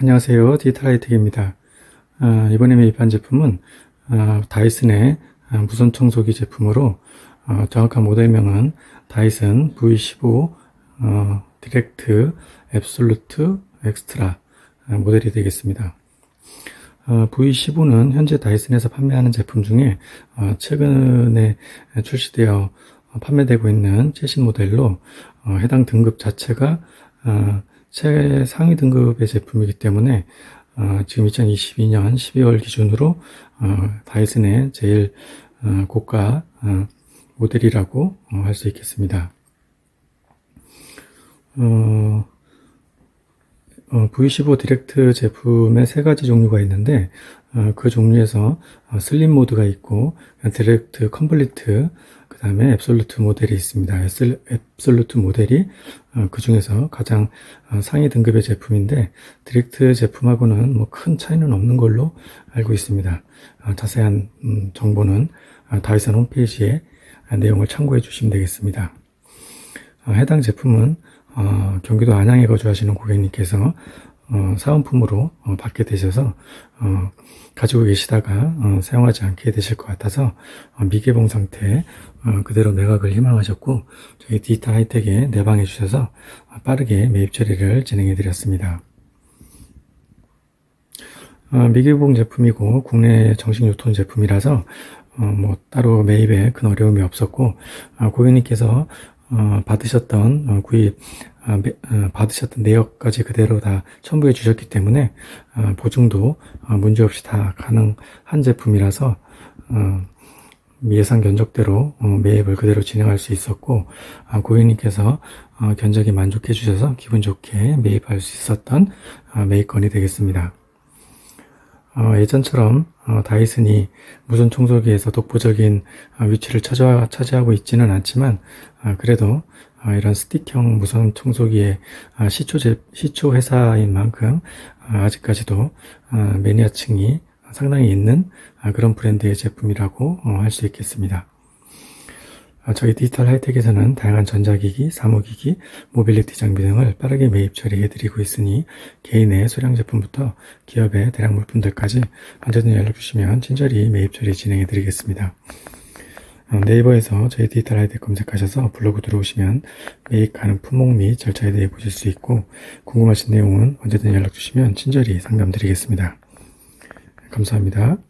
안녕하세요. 디지털하이텍입니다. 아, 이번에 매입한 제품은 아, 다이슨의 아, 무선 청소기 제품으로 어, 정확한 모델명은 다이슨 V15 어, 디렉트 앱솔루트 엑스트라 아, 모델이 되겠습니다. 어, V15는 현재 다이슨에서 판매하는 제품 중에 어, 최근에 출시되어 판매되고 있는 최신 모델로 어, 해당 등급 자체가 어, 최상위 등급의 제품이기 때문에 어, 지금 2022년 12월 기준으로 어, 다이슨의 제일 어, 고가 어, 모델이라고 할수 있겠습니다. 어, 어, V15 디렉트 제품의 세 가지 종류가 있는데 어, 그 종류에서 어, 슬림 모드가 있고 디렉트 컴플리트 그 다음에 앱솔루트 모델이 있습니다. 앱솔- 앱솔루트 모델이 어, 그 중에서 가장 어, 상위 등급의 제품인데 디렉트 제품하고는 뭐 큰 차이는 없는 걸로 알고 있습니다. 어, 자세한 음, 정보는 어, 다이슨 홈페이지에 어, 내용을 참고해 주시면 되겠습니다. 어, 해당 제품은 어, 경기도 안양에 거주하시는 고객님께서 어, 사은품으로 어, 받게 되셔서 어, 가지고 계시다가 어, 사용하지 않게 되실 것 같아서 어, 미개봉 상태 어, 그대로 매각을 희망하셨고 저희 디지털 하이텍에 내방해 주셔서 어, 빠르게 매입 처리를 진행해 드렸습니다. 어, 미개봉 제품이고 국내 정식 유통 제품이라서 어, 뭐 따로 매입에 큰 어려움이 없었고 어, 고객님께서 어, 받으셨던 어, 구입 아, 매- 어, 받으셨던 내역까지 그대로 다 첨부해 주셨기 때문에 어, 보증도 어, 문제없이 다 가능한 제품이라서 어, 예상 견적대로 어, 매입을 그대로 진행할 수 있었고 아, 고객님께서 어, 견적에 만족해 주셔서 기분 좋게 매입할 수 있었던 어, 매입건이 되겠습니다. 어, 예전처럼 어, 다이슨이 무선 청소기에서 독보적인 어, 위치를 차지하, 차지하고 있지는 않지만 어, 그래도 어, 이런 스틱형 무선 청소기의 어, 시초, 제, 시초 회사인 만큼 어, 아직까지도 어, 매니아층이 상당히 있는 어, 그런 브랜드의 제품이라고 어, 할수 있겠습니다. 어, 저희 디지털 하이텍에서는 다양한 전자기기, 사무기기, 모빌리티 장비 등을 빠르게 매입 처리해드리고 있으니 개인의 소량 제품부터 기업의 대량 물품들까지 언제든 연락 주시면 친절히 매입 처리 진행해드리겠습니다. 어, 네이버에서 저희 디지털 하이텍 검색하셔서 블로그 들어오시면 매입 가능 품목 및 절차에 대해 보실 수 있고 궁금하신 내용은 언제든 연락 주시면 친절히 상담드리겠습니다. 감사합니다.